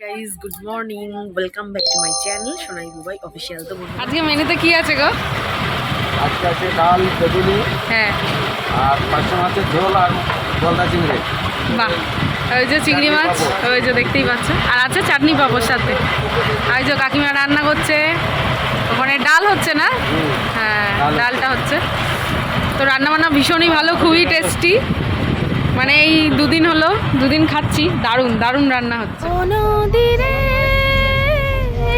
Guys good morning welcome back to my channel Sonai Dubai official তো আজকে মেনুতে কি আছে গো? আজকে আছে ডাল বেগুনি হ্যাঁ। আর পাঁচশো মাছের ঝোল আর গলদা চিংড়ি। বাহ। ওই যে চিংড়ি মাছ ওই যে দেখতেই পাচ্ছ। আর আছে চাটনি পাপড় সাথে। আর ওই যে কাকিমা রান্না করছে। ওখানে ডাল হচ্ছে না? হ্যাঁ ডালটা হচ্ছে। তো রান্না বান্না ভীষণই ভালো খুবই টেস্টি মানে এই দুদিন হলো, দুদিন খাচ্ছি, দারুণ দারুণ রান্না হচ্ছে।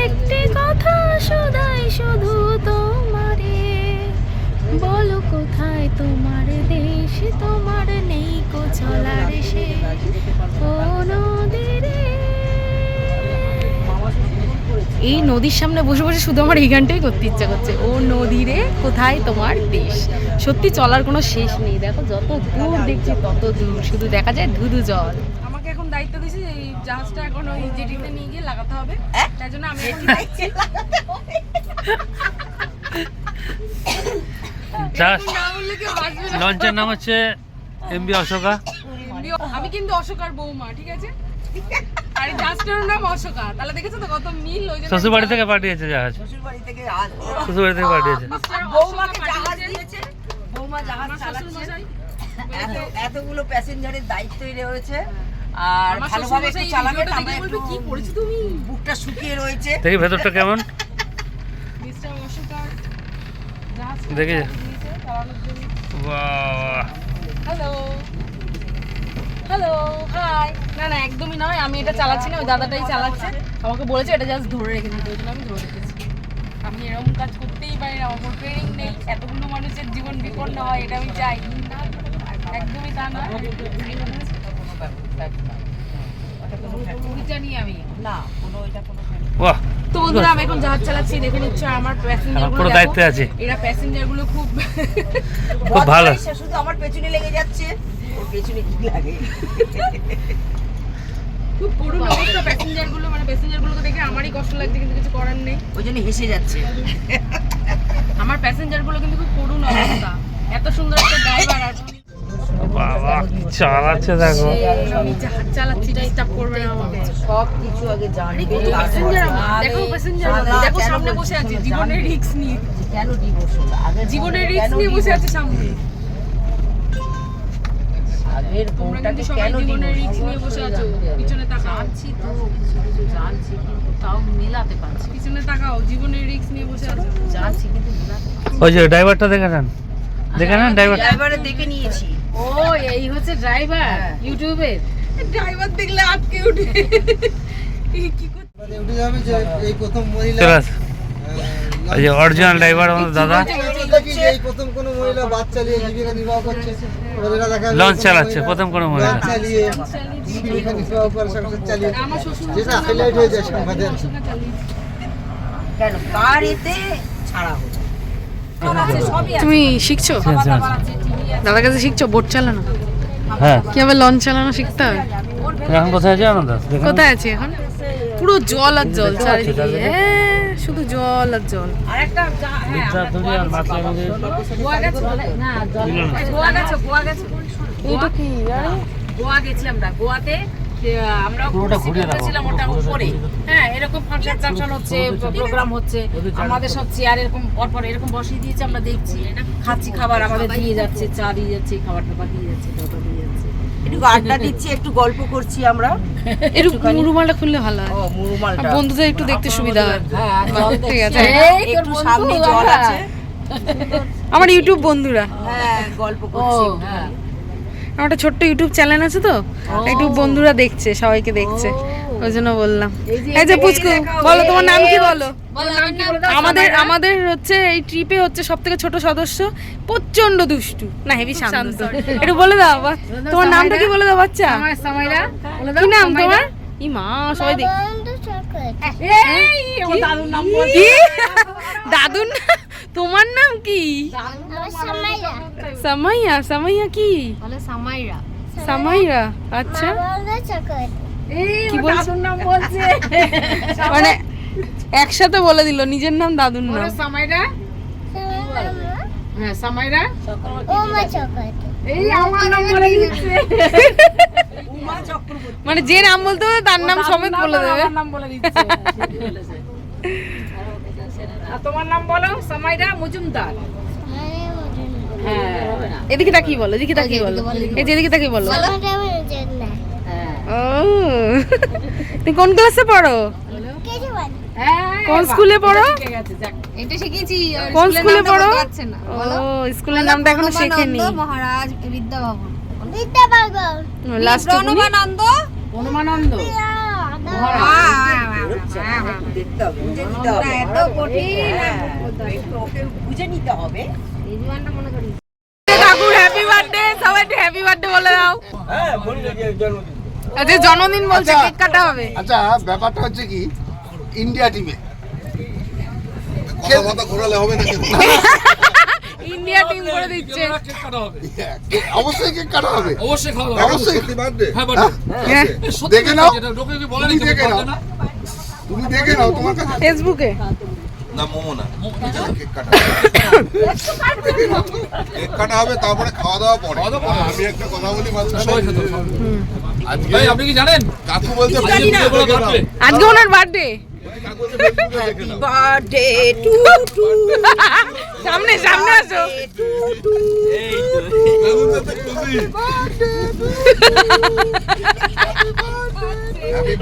একটি কথা শুধাই শুধু তোমারে। বলো কোথায় তোমার দেশ, তোমার নেই কো চলার সে। এই নদীর সামনে বসে বসে শুধু আমার এই গানটাই করতে ইচ্ছা করছে। ও নদী রে কোথায় তোমার দেশ? সত্যি চলার কোনো শেষ নেই। দেখো যত দূর দেখছি তত দূর। শুধু দেখা যায় ধুধু জল। আমাকে এখন দায়িত্ব দিয়েছে এই জাহাজটা এখন ওই জেটিতে নিয়ে গিয়ে লাগাতে হবে। তাই জন্য আমি এখন কেউ বাঁচবে না। লঞ্চের নাম হচ্ছে এমবি অশোকা। আমি কিন্তু অশোকার বৌমা ঠিক আছে? আর জাহাজটার নাম অশোকা। তাহলে দেখেছ তো কত মিল ওই শ্বশুর বাড়ি থেকে পাঠিয়েছে জাহাজ। শ্বশুর বাড়ি থেকে আজ। শ্বশুর বাড়ি থেকে পাঠিয়েছে। বৌমাকে জাহাজ দিয়েছে। বৌমা জাহাজ চালাচ্ছে। এত এতগুলো প্যাসেঞ্জারের দায়িত্বই রয়েছে আর ভালোভাবে একটু আমরা একটু "কি করেছ তুমি?" বুকটা শুকিয়ে রয়েছে। দেখি ভেতরটা কেমন। মিস্টার অশোকার জাহাজ দেখি। বাহ। হ্যালো হ্যালো হাই না না একদমই নয়। আমি এটা চালাচ্ছি না ওই দাদাটাই চালাচ্ছে। আমাকে বলেছে এটা জাস্ট ধরে রেখে দিতে ওই জন্য আমি ধরে রেখেছি। আমি এরকম কাজ করতেই পারি না আমার ট্রেনিং নেই। এতগুলো মানুষের জীবন বিপন্ন হয় এটা আমি চাই। একদমই তা না জানি আমি। না কোনো এটা কোনো বাহ। তো বন্ধুরা আমি এখন জাহাজ চালাচ্ছি দেখে নিচ্ছ আমার প্যাসেঞ্জার পুরো দায়িত্বে আছে। এরা প্যাসেঞ্জারগুলো খুব খুব ভালো। শুধু আমার পেছনে লেগে যাচ্ছে। ওর পেছনে কি লাগে? খুব করুণ অবস্থা প্যাসেঞ্জারগুলো মানে প্যাসেঞ্জার গুলোকে দেখে আমারই কষ্ট লাগছে কিন্তু কিছু করার নেই। ওই জন্য হেসে যাচ্ছে। আমার প্যাসেঞ্জারগুলো কিন্তু খুব করুণ অবস্থা। এত সুন্দর একটা ড্রাইভার আর বাবা কি চালাচ্ছে দেখো। আমি জাহাজ চালাচ্ছি ডিস্টার্ব করবে না আমাকে। সব কিছু আগে জানবে। প্যাসেঞ্জার দেখো প্যাসেঞ্জার দেখো সামনে বসে আছে জীবনের। রিস্ক নিয়ে। কেন ডিভোর্স হলো? আগের জীবনের রিস্ক নিয়ে বসে আছে সামনে। তোমরা বউটাকে কেন? নিয়ে বসে আছো পিছনে তাকাও। জানছি তো কিছু কিছু জানছি কিন্তু তাও মেলাতে পারছি পিছনে তাকাও জীবনের রিস্ক নিয়ে বসে আছো। জানছি কিন্তু মেলাতে ওই যে ড্রাইভারটা দেখে নেন। দেখে নেন ড্রাইভার ড্রাইভারে দেখে নিয়েছি। ও এই হচ্ছে ড্রাইভার হ্যাঁ। ইউটিউবের ড্রাইভার দেখলে আটকে উঠে। কি উঠে যাবে যে এই প্রথম মহিলা। ওই যে অরিজিনাল ড্রাইভার আমাদের দাদা। দেখি যে এই প্রথম কোন মহিলা বাস চালিয়ে জীবিকা নির্বাহ করছে। এবার এরা দেখা যাবে লঞ্চ চালাচ্ছে প্রথম কোনো মহিলা। চালিয়ে জীবিকা নির্বাহ করে সংসার চালিয়ে। যেটা হাইলাইট হয়ে যায় সংবাদে কেন? কার এতে ছাড়া হলো। তুমি শিখছো? দাদার কাছে শিখছো? বোট চালানো? হ্যাঁ। কীভাবে লঞ্চ চালানো শিখতে হবে এখন কোথায় আছে আনন্দ? কোথায় আছে এখন? পুরো জল আর জল চারিদিকে। হ্যাঁ। শুধু জল আর জল। আরেকটা আর মাছ গোয়া গেছো না গোয়া গেছো গোয়া এটা কি গোয়া গেছিলাম না গোয়াতে আমরা ছিলাম ওটা উপরে। হ্যাঁ এরকম ফাংশন টাংশন হচ্ছে প্রোগ্রাম হচ্ছে আমাদের সব চেয়ার এরকম পরপর এরকম বসিয়ে দিয়েছে আমরা দেখছি। খাচ্ছি খাবার আমাদের দিয়ে যাচ্ছে চা দিয়ে যাচ্ছে খাবার টাবার দিয়ে যাচ্ছে জল দিয়ে যাচ্ছে। একটু আড্ডা দিচ্ছি একটু গল্প করছি আমরা। একটু রুমালটা খুললে ভালো হয়। মুরুমালটা। বন্ধুদের একটু দেখতে সুবিধা বাহ, জল ঠিক আছে। একটু সামনে জল আছে। আমার ইউটিউব বন্ধুরা। হ্যাঁ গল্প করছি হ্যাঁ আমার একটা ছোট্ট ইউটিউব চ্যানেল আছে তো। ইউটিউব বন্ধুরা দেখছে সবাইকে দেখছে। ওই জন্য বললাম। এই যে পুচকু বলো তোমার নাম কি বলো? আমাদের আমাদের হচ্ছে এই ট্রিপে হচ্ছে সব থেকে ছোট সদস্য প্রচণ্ড দুষ্টু। না হেভি শান্ত একটু বলে দাও তোমার নামটা কি বলে দাও বাচ্চা? কি নাম তোমার? ই মা সবাই দেখ দাদুর তোমার নাম কি? সামাইয়া সামাইয়া কি? সামাইরা। আচ্ছা। কি বলছো? মানে একসাথে বলে দিল নিজের নাম দাদুর নাম। সামাইরা? হ্যাঁ সামাইরা? এই আমার নাম বলে দিচ্ছে মানে যে নাম বলতে হবে তার নাম সমেত বলে দেবে। নাম বলে দিচ্ছে আর তোমার নাম বলো? সামাইরা মজুমদার। হ্যাঁ। এদিকে তাকিয়ে বলো এদিকে তাকিয়ে বলো। এই যে এদিকে তাকিয়ে বলো। ও তুমি কোন ক্লাসে পড়ো হ্যাঁ কোন স্কুলে পড়ো এটা শিখেছি কোন স্কুলের স্কুলে পড়ো ও স্কুলের নামটা এখনও শেখেনি মহারাজ বিদ্যা ভবন লাস্ট প্রণবানন্দ অনুমানন্দ এত কঠিন কাকুর হ্যাপি বার্থডে সবাই একটু হ্যাপি বার্থডে বলে দাও আচ্ছা জন্মদিন বলছে আচ্ছা। কেক কাটা হবে। আচ্ছা ব্যাপারটা হচ্ছে কি ইন্ডিয়া টিমে কথা কথা ঘোরালে হবে না ইন্ডিয়া টিম করে দিচ্ছে। অবশ্যই কেক কাটা হবে। অবশ্যই খাওয়া হবে। অবশ্যই হ্যাঁ হ্যাঁ, দেখে নাও। লোকে দেখে নাও। তুমি দেখে নাও তোমার কাছে। ফেসবুকে না হবে তারপরে খাওয়া দাওয়া পরে। আমি একটা কথা বলি আপনি কি জানেন? কাকু বলতে আজকে ওনার বার্থডে সামনে সামনে আসো।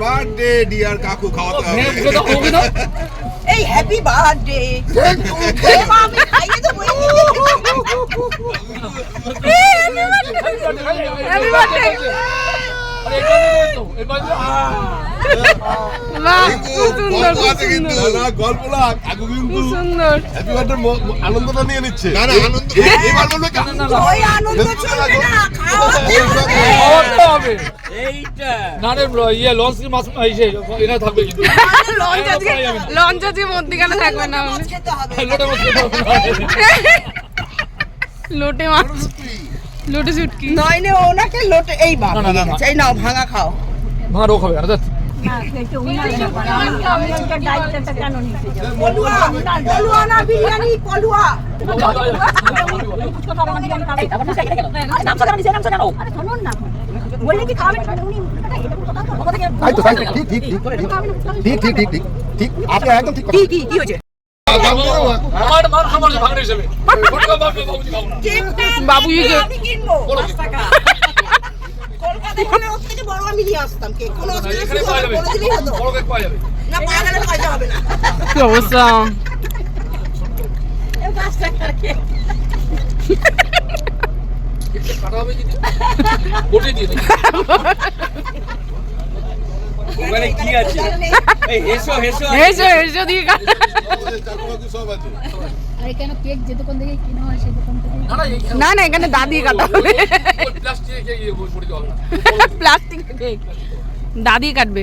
বার্থডে ডিয়ার কাকু খাওয়া দাওয়া। এই হ্যাপি বার্থডে আমি খাইয়ে দেবো হ্যাপি বার্থডে আনন্দটা নিয়ে নিচ্ছে। আনন্দ না রে ইয়ে লঞ্চ মাছ এসে এরা থাকবে কিন্তু। লঞ্চ আজকে লঞ্চ আজকে মধ্যিখানে থাকবে না লোটে মাছ লোটে শুটকি নয় নে ওনাকে লোটে এই বাপ এই নাও ভাঙা খাও। ভাঙা খাবে আর বিরিয়ানি পলুয়া। নাম না। তো ঠিক ঠিক ঠিক ঠিক ঠিক ঠিক ঠিক ঠিক। আপনি একদম ঠিক কি কি কি হয়েছে? আমার মার খাবার যে হিসেবে। বাবুজিকে আমি কিনবো। কি? টাকা। কলকাতায় হলে ওর থেকে বড় আমি নিয়ে আসতাম কেক কোনো অসুবিধা এখানে না, যাবে। পাওয়া যাবে? না পাওয়া গেলে না। কি অবস্থা? কোটে দিয়ে ওখানে কি আছে? হেসো হেসো। হেসো হেসো দিয়ে সব আছে না না এখানে দাদি কাটা হবে। Plastic cake. দাদি কাটবে।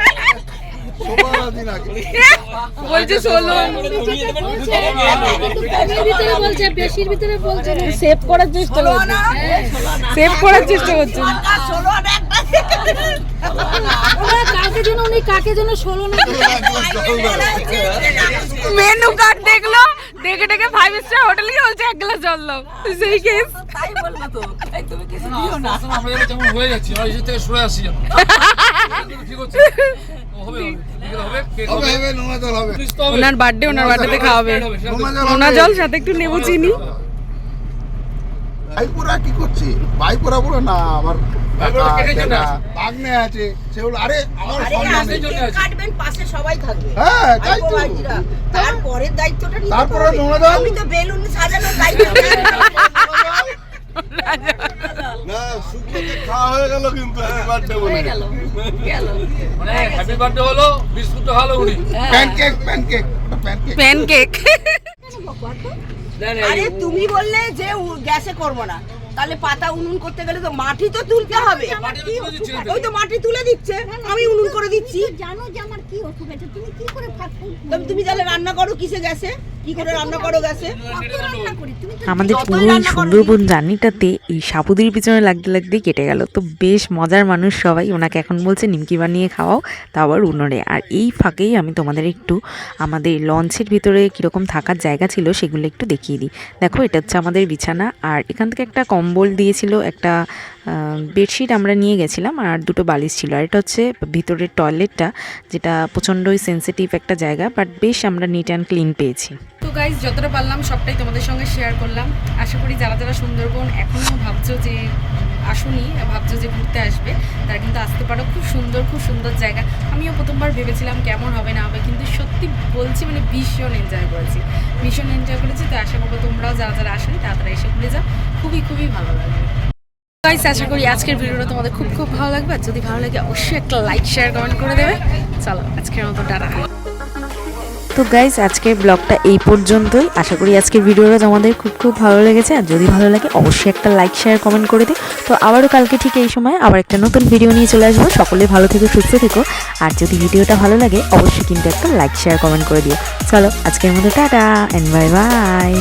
বলছে ষোলো ভিতরে বলছে বেশির ভিতরে বলছে সেভ করার চেষ্টা করছে সেভ করার চেষ্টা করছে ষোলো আনা একটা ওরা কাকে যেন উনি কাকে যেন ষোলো না মেনু কার্ড দেখল দেখে দেখে ফাইভ স্টার হোটেল গিয়ে বলছে এক গ্লাস জল দাও সেই কেস তাই বলব তো তাই তুমি কিছু দিও না আমরা যেমন হয়ে যাচ্ছি এই থেকে সরে। কিন্তু ঠিক হচ্ছে ওনার বার্থডে ওনার খাওয়াবে নোনা জল সাথে একটু নেবু চিনি। ভাইপোরা কি করছে? না আবার আছে। সেগুলো আরে আমার হ্যাঁ, তারপরে দায়িত্বটা তারপরে নোনা জল? আমি তো বেলুন সাজানোর দায়িত্ব। খাওয়া হয়ে গেল কিন্তু হ্যাপি বার্থডে বলে। মানে হ্যাপি বার্থডে হলো বিস্কুট হলো উনি। প্যানকেক প্যানকেক প্যানকেক আরে তুমি বললে যে গ্যাসে করব না। তাহলে পাতা উনুন করতে গেলে তো মাটি তো তুলতে হবে। ওই তো মাটি তুলে দিচ্ছে। আমি উনুন করে দিচ্ছি। জানো যে আমার কি আছে। তুমি কি করে তুমি তাহলে রান্না করো কিসে গেছে কি করে রান্না করো গেছে? রান্না করি তুমি তো আমাদের পুরো এই সুন্দরবন জার্নিটাতে এই সাপুদির পিছনে লাগতে লাগতে কেটে গেল। তো বেশ মজার মানুষ সবাই ওনাকে এখন বলছে নিমকি বানিয়ে খাওয়াও তা আবার উনোরে আর এই ফাঁকেই আমি তোমাদের একটু আমাদের লঞ্চের ভিতরে কীরকম থাকার জায়গা ছিল সেগুলো একটু দেখিয়ে দিই। দেখো এটা হচ্ছে আমাদের বিছানা আর এখান থেকে একটা কম্বল দিয়েছিল একটা বেডশিট আমরা নিয়ে গেছিলাম আর দুটো বালিশ ছিল। আর এটা হচ্ছে ভিতরের টয়লেটটা, যেটা প্রচণ্ডই সেন্সিটিভ একটা জায়গা বাট বেশ আমরা নিট অ্যান্ড ক্লিন পেয়েছি। তো গাইজ যতটা পারলাম সবটাই তোমাদের সঙ্গে শেয়ার করলাম। আশা করি যারা যারা সুন্দরবন এখনও ভাবছ যে আসুনি ভাবছ যে ঘুরতে আসবে, তারা কিন্তু আসতে পারো। খুব সুন্দর খুব সুন্দর জায়গা। আমিও প্রথমবার ভেবেছিলাম কেমন হবে না হবে, কিন্তু সত্যি বলছি মানে ভীষণ এনজয় করেছি। ভীষণ এনজয় করেছি, তো আশা করব তোমরাও যারা যারা আসেনি তারা এসে ঘুরে যাও। খুবই খুবই ভালো লাগবে। গাইস আশা করি আজকের ভিডিওটা তোমাদের খুব খুব ভালো লাগবে। আর যদি ভালো লাগে, অবশ্যই একটা লাইক শেয়ার কমেন্ট করে দেবে। চলো, আজকের মতো টাটা। তো গাইজ আজকের ব্লগটা এই পর্যন্তই। আশা করি আজকের ভিডিওটা তোমাদের খুব খুব ভালো লেগেছে। আর যদি ভালো লাগে, অবশ্যই একটা লাইক শেয়ার কমেন্ট করে দিও। তো আবারও কালকে ঠিক এই সময় আবার একটা নতুন ভিডিও নিয়ে চলে আসব। সকলে ভালো থেকো, সুস্থ থেকো। আর যদি ভিডিওটা ভালো লাগে, অবশ্যই কিন্তু একটা লাইক শেয়ার কমেন্ট করে দিও। চলো, আজকের মতো টাটা অ্যান্ড বাই বাই